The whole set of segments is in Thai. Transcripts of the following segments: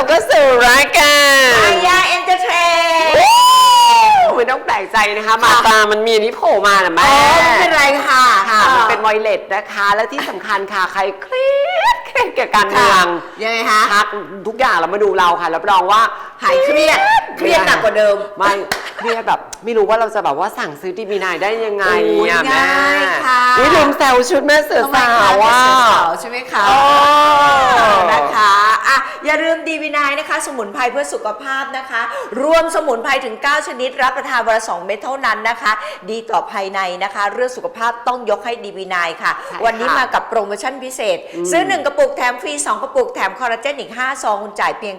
ลับเข้าสู่รายการอายาเอนเตอร์เทนไม่ต้องแปลกใจนะคะมาตามันมีอันนี้โผล่มาน่ะอ๋แม่ ไม่เป็นไรค่ะค่ะมันเป็นไวเลสนะคะ และที่สำคัญค่ะใครเครียดเครียดเกี่ยวกับการเมืองยังไงคะพักทุกอย่างเรามาดูเราค่ะรับรองว่าหายเครียดเครียดหนักกว่าเดิม ไม่เครียดแบบไม่รู้ว่าเราจะแบบว่าสั่งซื้อดีบีนายได้ยังไงโอ้ยอะแม่ง่ายค่ะ อุ๊ยลืมแซวชุดแม่เสือสาวว่าเสือสาวใช่ไหมคะโอ้นะคะ อะอย่าลืมดีวีนายนะคะ สมุนไพรเพื่อสุขภาพนะคะ รวมสมุนไพรถึง 9 ชนิด รับประทานวันละ2เม็ดเท่านั้นนะคะ ดีต่อภายในนะคะ เรื่องสุขภาพต้องยกให้ดีวีนายค่ะ ใช่ค่ะวันนี้มากับโปรโมชั่นพิเศษ ซื้อ 1 กระปุกแถมฟรี 2 กระปุกแถมคอลลาเจนอีก 5 ซองคุณจ่ายเพียง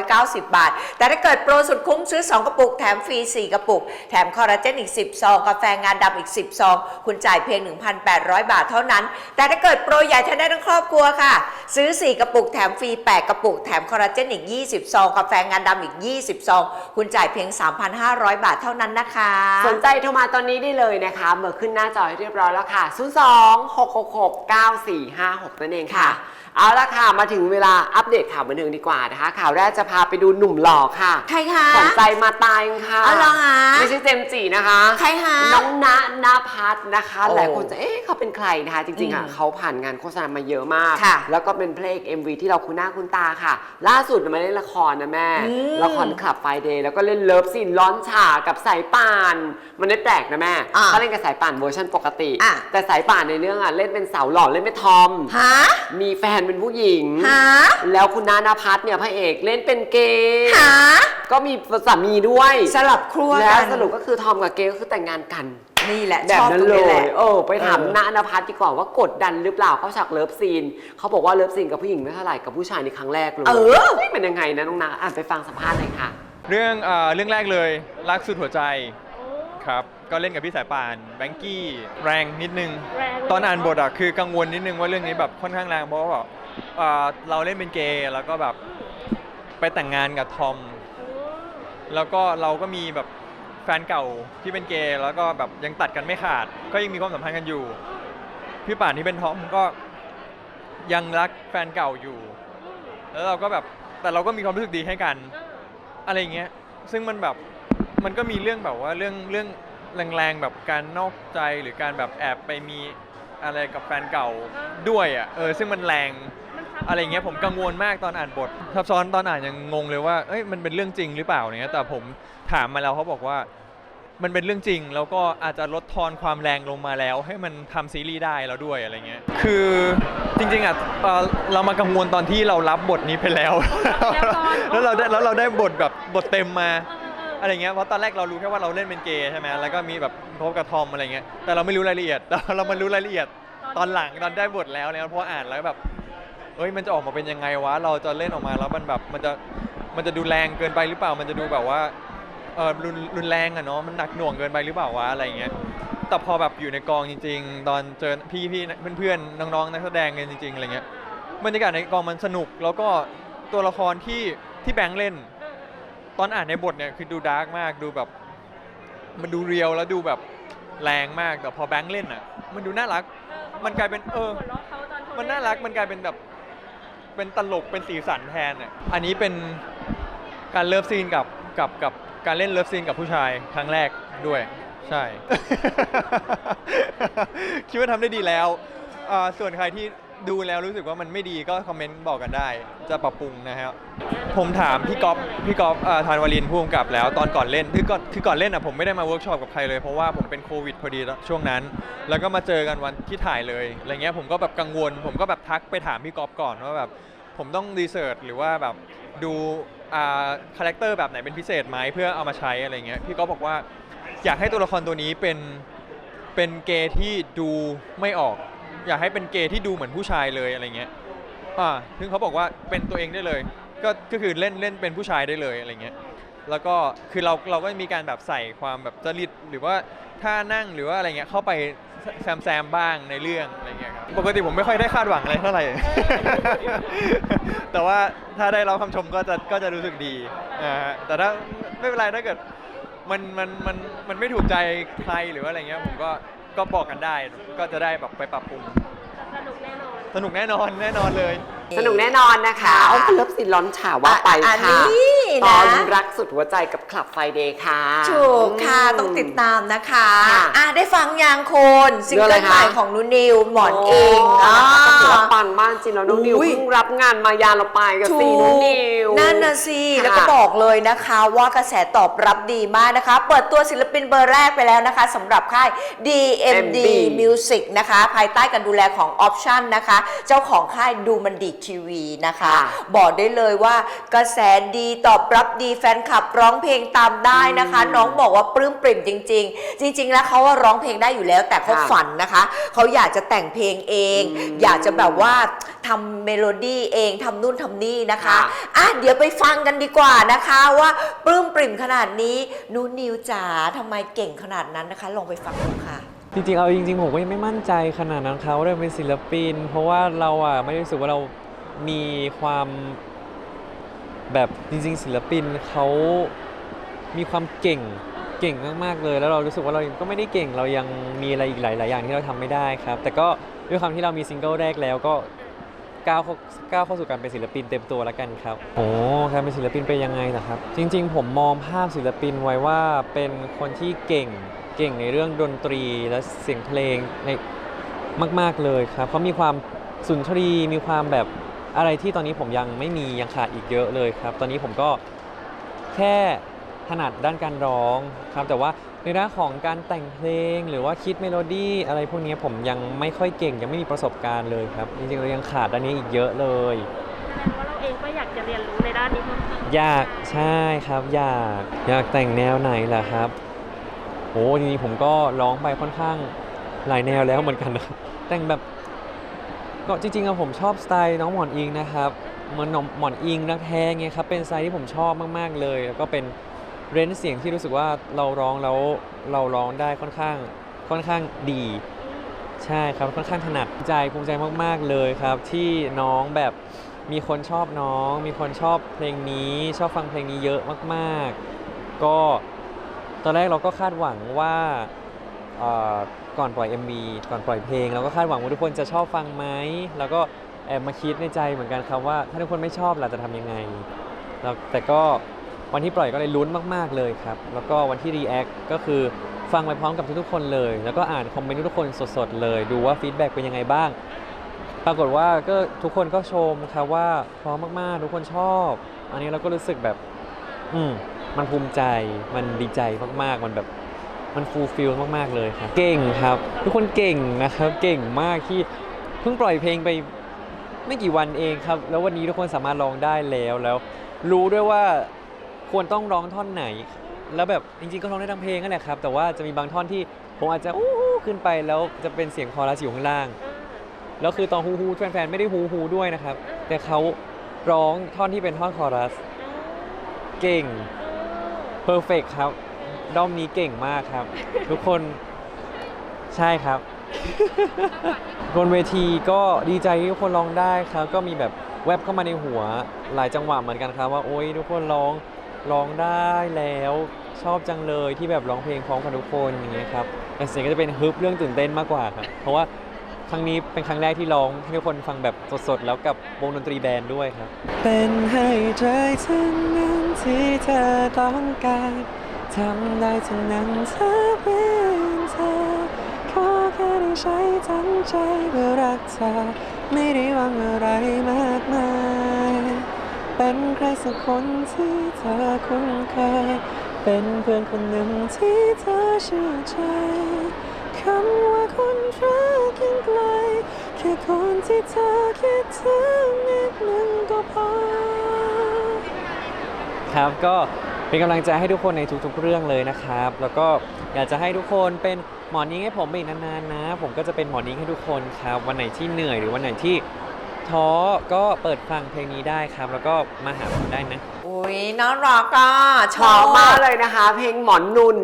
990 บาท แต่ถ้าเกิดโปรสุดคุ้มซื้อ 2 กระปุกแถมฟรี 4 กระปุก แถมคอลลาเจนอีก 10 ซอง กาแฟงาดำอีก 10 ซอง คุณจ่ายเพียง 1,800 บาทเท่านั้น แต่ถ้าเกิดโปรใหญ่ทานได้ทั้งครอบครัวค่ะ ซื้อ 4 กระปุกแถมฟรี 8 กระปุกแถมคอลลาเจนอีก 20 ซอง กาแฟงาดำอีก 20 ซอง คุณจ่ายเพียง 3,500 บาทเท่านั้นนะคะ สนใจโทรมาตอนนี้ได้เลยนะคะเบอร์ขึ้นหน้าจอให้เรียบร้อยแล้วค่ะ 0 2 6 6 6 9 4 5 6 นั่นเองค่ะค่ะ เอาละค่ะ มาถึงเวลาอัปเดตข่าวบันเทิงดีกว่านะคะ ข่าวแรกจะพาไปดูหนุ่มหล่อค่ะใครคะขวัญใจมาตายค่ะอ๋อเหรอคะไม่ใช่เจมส์จีนะคะ ใครคะน้องณณพัฒน์นะคะโอ้หลายคนจะเอ๊ะเขาเป็นใครนะคะ จริงๆอะอืมเขาผ่านงานโฆษณามาเยอะมากค่ะแล้วก็เป็นเพลง MV ที่เราคุ้นหน้าคุ้นตาค่ะล่าสุดมาเล่นละครนะแม่อืมละครคลับไฟเดย์แล้วก็เล่นเลิฟซีนร้อนฉากับสายป่าน มันได้แปลกนะแม่อะเขาเล่นกับสายป่านเวอร์ชันปกติ อะ แต่สายป่านในเรื่องอะเล่นเป็นสาวหล่อเล่นเป็นทอม ฮะมีแฟนเป็นผู้หญิง ฮะแล้วคุณนานพัฒน์เนี่ยพระเอกเล่นเป็นเกย์หาก็มีสามีด้วย สลับครัวแล้วกัน สรุปก็คือทอมกับเกย์ก็คือแต่งงานกัน นี่แหละแบบชอบนั้นตรงเลนี้แหยละ เออไปถามเออ ณนภัสดีกว่าว่ากดดันหรือเปล่าเขาฉากเลิฟซีนเขาบอกว่าเลิฟซีนกับผู้หญิงไม่เท่าไหร่กับผู้ชายในครั้งแรกเลยเออ ฮ้ยเป็นยังไงนะน้องนาอ่านไปฟังสัมภาษณ์หน่อยค่ะ เรื่องเอ่อเรื่องแรกเลยรักสุดหัวใจครับก็เล่นกับพี่สายป่านแบงกี้แรงนิดนึง แรงเลยตอนอ่านบทอะคือกังวลนิดนึงว่าเรื่องนี้แบบค่อนข้างแรงเพราะว่าแบบเอ่อเราเล่นเป็นเกย์แล้วก็แบบไปแต่งงานกับทอม แล้วก็เราก็มีแบบ แฟนเก่าที่เป็นเกย์แล้วก็แบบยังตัดกันไม่ขาด ก็ยังมีความสัมพันธ์กันอยู่ พี่ป่านที่เป็นทอมก็ยังรักแฟนเก่าอยู่ แล้วเราก็แบบแต่เราก็มีความรู้สึกดีให้กัน อะไรอย่างเงี้ยซึ่งมันแบบมันก็มีเรื่องแบบว่าเรื่องเรื่องแรงๆแบบการนอกใจหรือการแบบแอบไปมีอะไรกับแฟนเก่าด้วยอะเออซึ่งมันแรง อะไรเงี้ยผมกังวลมากตอนอ่านบทซับซ้อนตอนอ่านยังงงเลยว่าเอ้ยมันเป็นเรื่องจริงหรือเปล่าเนี้ยแต่ผมถามมาแล้วเขาบอกว่า มันเป็นเรื่องจริง แล้วก็อาจจะลดทอนความแรงลงมาแล้ว ให้มันทำซีรีส์ได้แล้วด้วยอะไรเงี้ยคือจริงๆอะเอ่อเรามากังวลตอนที่เรารับบทนี้ไปแล้ว แล้วเราได้แล้วเราได้บทแบบบทเต็มมาเออเอออะไรเงี้ย เพราะตอนแรกเรารู้แค่ว่าเราเล่นเป็นเกย์ใช่ไหมแล้วก็มีแบบพบกับทอมอะไรเงี้ย แต่เราไม่รู้รายละเอียดแต่เรามารู้รายละเอียดตอนหลังตอนได้บทแล้วเนี่ยพออ่านแล้วแบบ เอ้ยมันจะออกมาเป็นยังไงวะ เราจะเล่นออกมาแล้วมันแบบมันจะมันจะดูแรงเกินไปหรือเปล่า มันจะดูแบบว่าเออรุนรุนแรงอะเนาะมันหนักหน่วงเกินไปหรือเปล่าวะอะไรเงี้ยแต่พอแบบอยู่ในกองจริง ๆ ตอนเจอพี่พี่เพื่อนๆน้องๆนักแสดงกันจริงๆอะไรเงี้ยบรรยากาศในกองมันสนุก แล้วก็ตัวละครที่ที่แบงค์เล่น ตอนอ่านในบทเนี่ยคือดูดาร์กมากดูแบบ มันดูเรียวแล้วดูแบบแรงมากแต่พอแบงค์เล่นอะ มันดูน่ารัก มันกลายเป็นเออหัวเราะเขาตอนเขมันน่ารักมันกลายเป็นแบบ เป็นตลกเป็นสีสันแทนอะอันนี้เป็นการเลิฟซีนกับกับกับการเล่นเลิฟซีนกับผู้ชายครั้งแรกด้วย ใช่ คิดว่าทำได้ดีแล้วอ่าส่วนใครที่ ดูแล้วรู้สึกว่ามันไม่ดีก็คอมเมนต์บอกกันได้ จะปรับปรุงนะครับผมถามพี่ก๊อฟพี่ก๊อฟอ่าธานวาลินผู้กำกับแล้ว ตอนก่อนเล่นคือก่อนคือก่อนเล่นอะผมไม่ได้มาเวิร์กช็อปกับใครเลยเพราะว่าผมเป็นโควิดพอดีช่วงนั้น แล้วก็มาเจอกันวันที่ถ่ายเลยอะไรเงี้ยผมก็แบบกังวล ผมก็แบบทักไปถามพี่ก๊อฟก่อนว่าแบบผมต้องรีเสิร์ชหรือว่าแบบดูอ่าคาแรคเตอร์แบบไหนเป็นพิเศษไหมเพื่อเอามาใช้อะไรเงี้ยพี่ก๊อฟบอกว่า อยากให้ตัวละครตัวนี้เป็นเป็นเกย์ที่ดูไม่ออก อยากให้เป็นเกย์ที่ดูเหมือนผู้ชายเลยอะไรเงี้ยอ่าซึ่งเขาบอกว่าเป็นตัวเองได้เลย ก็ก็คือเล่นเล่นเป็นผู้ชายได้เลยอะไรเงี้ยแล้วก็คือเราเราก็มีการแบบใส่ความแบบจริตหรือว่าท่านั่งหรือว่าอะไรเงี้ยเข้าไปแซมแซมบ้างในเรื่องอะไรเงี้ยครับปกติผมไม่ค่อยได้คาดหวังอะไรเท่าไหร่ แต่ว่าถ้าได้รับคำชมก็จะก็จะรู้สึกดีนะฮะแต่ถ้าไม่เป็นไรถ้าเกิดมันมันมันมันไม่ถูกใจใครหรือว่าอะไรเงี้ยผมก็ ก็บอกกันได้ก็จะได้แบบไปปรับปรุงสนุกแน่นอนสนุกแน่นอนแน่นอนเลย สนุกแน่นอนนะคะค่ะเอาเลิฟซีนร้อนฉาว่าไปอันค่ะนี้ ตนะอนรักสุดหัวใจกับคลับไฟเดย์ค่ะ ถูกค่ะมต้องติดตามนะคะค่ะอะได้ฟังยางโคนซิงเรื่องเกิอะไรลใหม่คะของนูนิวหมอนเองโอ่าถือว่าปังมากจริงแล้วน้องนิวอุ้ย เพิ่งรับงานมายาเราไปกับถูซีกน้องนิว นั่นน่ะสิค่ะแล้วก็บอกเลยนะคะว่ากระแสตอบรับดีมากนะคะ เปิดตัวศิลปินเบอร์แรกไปแล้วนะคะสำหรับค่าย DMD MD Music นะคะ ภายใต้การดูแลของ Option นะคะ เจ้าของค่ายดูมันดีทีวีนะคะ ค่ะบอกได้เลยว่ากระแสดีตอบรับดีแฟนคลับร้องเพลงตามได้นะคะ น้องบอกว่าปลื้มปริ่มจริง ๆ จริง ๆ แล้วเขาว่าร้องเพลงได้อยู่แล้ว แต่เขาค่ะฝันนะคะเขาอยากจะแต่งเพลงเอง อยากจะแบบว่าทำเมโลดี้เองทำนู่นทำนี่นะคะค่ะอะเดี๋ยวไปฟังกันดีกว่านะคะว่าปลื้มปริ่มขนาดนี้นูนิวจ๋าทำไมเก่งขนาดนั้นนะคะ ลองไปฟังดูค่ะจริงๆ เอาจริงๆ ผมก็ยังไม่มั่นใจขนาดนั้นเขาเลยเป็นศิลปิน เพราะว่าเราอะไม่ได้รู้สึกว่าเรามีความ แบบจริงๆ ศิลปินเขามีความเก่งเก่งมากๆเลย แล้วเรารู้สึกว่าเราก็ไม่ได้เก่งเรายังมีอะไรอีกหลาย ๆ อย่างที่เราทำไม่ได้ครับ แต่ก็ด้วยความที่เรามีซิงเกิลแรกแล้วก็ก้าวเข้าก้าวเข้าสู่การเป็นศิลปินเต็มตัวแล้วกันครับโอ้การเป็นศิลปินเป็นยังไงล่ะครับ จริง ๆ ผมมองภาพศิลปินไว้ว่าเป็นคนที่เก่งเก่งในเรื่องดนตรีและเสียงเพลงในมาก ๆเลยครับเขามีความสุนทรีมีความแบบ อะไรที่ตอนนี้ผมยังไม่มียังขาดอีกเยอะเลยครับ ตอนนี้ผมก็แค่ถนัดด้านการร้องครับ แต่ว่าในด้านของการแต่งเพลงหรือว่าคิดเมโลดี้อะไรพวกนี้ผมยังไม่ค่อยเก่งยังไม่มีประสบการณ์เลยครับจริงๆเรายังขาดด้านนี้อีกเยอะเลยแสดงว่าเราเองก็อยากจะเรียนรู้ในด้านนี้เพิ่มขึ้นอยากใช่ครับอยากอยากแต่งแนวไหนล่ะครับโอ้จริงๆผมก็ร้องไปค่อนข้างหลายแนวแล้วเหมือนกันนะครับแต่งแบบ ก็จริงๆอะผมชอบสไตล์น้องหมอนอิงนะครับเหมือนน้องหมอนอิงนักแท้ไงครับเป็นสไตล์ที่ผมชอบมากๆเลย แล้วก็เป็นเรนเสียงที่รู้สึกว่าเราร้องแล้วเราร้องได้ค่อนข้างค่อนข้างดี ใช่ครับค่อนข้างถนัดใจภูมิใจมาก ๆเลยครับ ที่น้องแบบมีคนชอบน้อง มีคนชอบเพลงนี้ชอบฟังเพลงนี้เยอะมาก ๆ ก็ตอนแรกเราก็คาดหวังว่า ก่อนปล่อย MV ก่อนปล่อยเพลงเราก็คาดหวังว่าทุกคนจะชอบฟังไหมแล้วก็แอบมาคิดในใจเหมือนกันครับว่า ถ้าทุกคนไม่ชอบเราจะทำยังไงแล้วแต่ก็วันที่ปล่อยก็เลยลุ้นมาก ๆ เลยครับ แล้วก็วันที่ React ก็คือฟังไปพร้อมกับทุกๆคนเลย แล้วก็อ่านคอมเมนต์ทุกคนสดๆเลย ดูว่าฟีดแบ็กเป็นยังไงบ้าง ปรากฏว่าก็ทุกคนก็ชมครับว่าพร้อมมากๆ ทุกคนชอบ อันนี้เราก็รู้สึกแบบ อืมมันภูมิใจ มันดีใจมากๆ มันแบบ มันฟูลฟิลมากๆเลยครับ เก่งครับ ทุกคนเก่งนะครับ เก่งมากที่เพิ่งปล่อยเพลงไปไม่กี่วันเองครับ แล้ววันนี้ทุกคนสามารถร้องได้แล้วแล้ว รู้ด้วยว่าควรต้องร้องท่อนไหน แล้วแบบจริงๆก็ร้องได้ทั้งเพลงนั่นแหละครับ แต่ว่าจะมีบางท่อนที่ผมอาจจะอู้ขึ้นไปแล้วจะเป็นเสียงคอรัสอยู่ข้างล่าง แล้วคือตอนฮูฮูแฟนๆไม่ได้ฮูฮูด้วยนะครับ แต่เขาร้องท่อนที่เป็นท่อนคอรัส เก่งเพอร์เฟกครับ ด้อมนี้เก่งมากครับ ทุกคนใช่ครับ บนเวทีก็ดีใจที่ทุกคนร้องได้ครับ ก็มีแบบแวบเข้ามาในหัวหลายจังหวะเหมือนกันครับ ว่าโอ๊ยทุกคนร้องร้องได้แล้วชอบจังเลยที่แบบร้องเพลงพร้อมกับทุกคนอย่างเงี้ยครับแต่เสียงก็จะเป็นฮึบเรื่องตื่นเต้นมากกว่าครับเพราะว่าครั้งนี้เป็นครั้งแรกที่ร้องให้ทุกคนฟังแบบสดๆ แล้วกับวงดนตรีแบนด์ด้วยครับ เป็นให้ใจทั้งนั้นที่เธอต้องการ ทำได้ทั้งนั้นเธอเป็นเธอขอแค่ได้ใช้ทั้งใจเพื่อรักเธอไม่ได้หวังอะไรมากมาย เป็นใครสักคนที่เธอคุ้นเคย เป็นเพื่อนคนหนึ่งที่เธอเชื่อใจคำว่าคนรักยังไกลแค่คนที่เธอคิดถึงนิดนึงก็พอ ครับก็ เป็นกำลังใจให้ทุกคนในทุกๆเรื่องเลยนะครับ แล้วก็อยากจะให้ทุกคนเป็นหมอนิ้งให้ผมไปอีกนานๆนะ ผมก็จะเป็นหมอนิ้งให้ทุกคนครับ วันไหนที่เหนื่อยหรือวันไหนที่ท้อก็เปิดฟังเพลงนี้ได้ครับ แล้วก็มาหาผมได้นะ อุ้ยน่ารักอะชชออบบมากเลยนะคะ เพลงหมอนนุน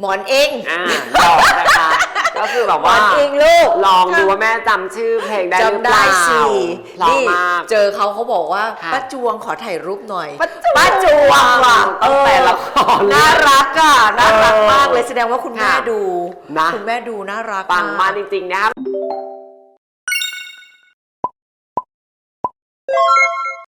หมอนเอง อ่าหยอกนะคะ ก็คือแบบว่าจริงลูกลองดูว่าแม่จำชื่อเพลงได้หรือจำเปได้ล่าสิหล่อมาก เจอเขาเขาบอกว่าป้าจวงขอถ่ายรูปหน่อย ป้าจวงว่ะตั้งแต่ละคร น่ารักอะ น่ารักมากเลยแสดงว่าคุณแม่ดูคุณแม่ดูน่ารักปังมากจริงๆนะครับ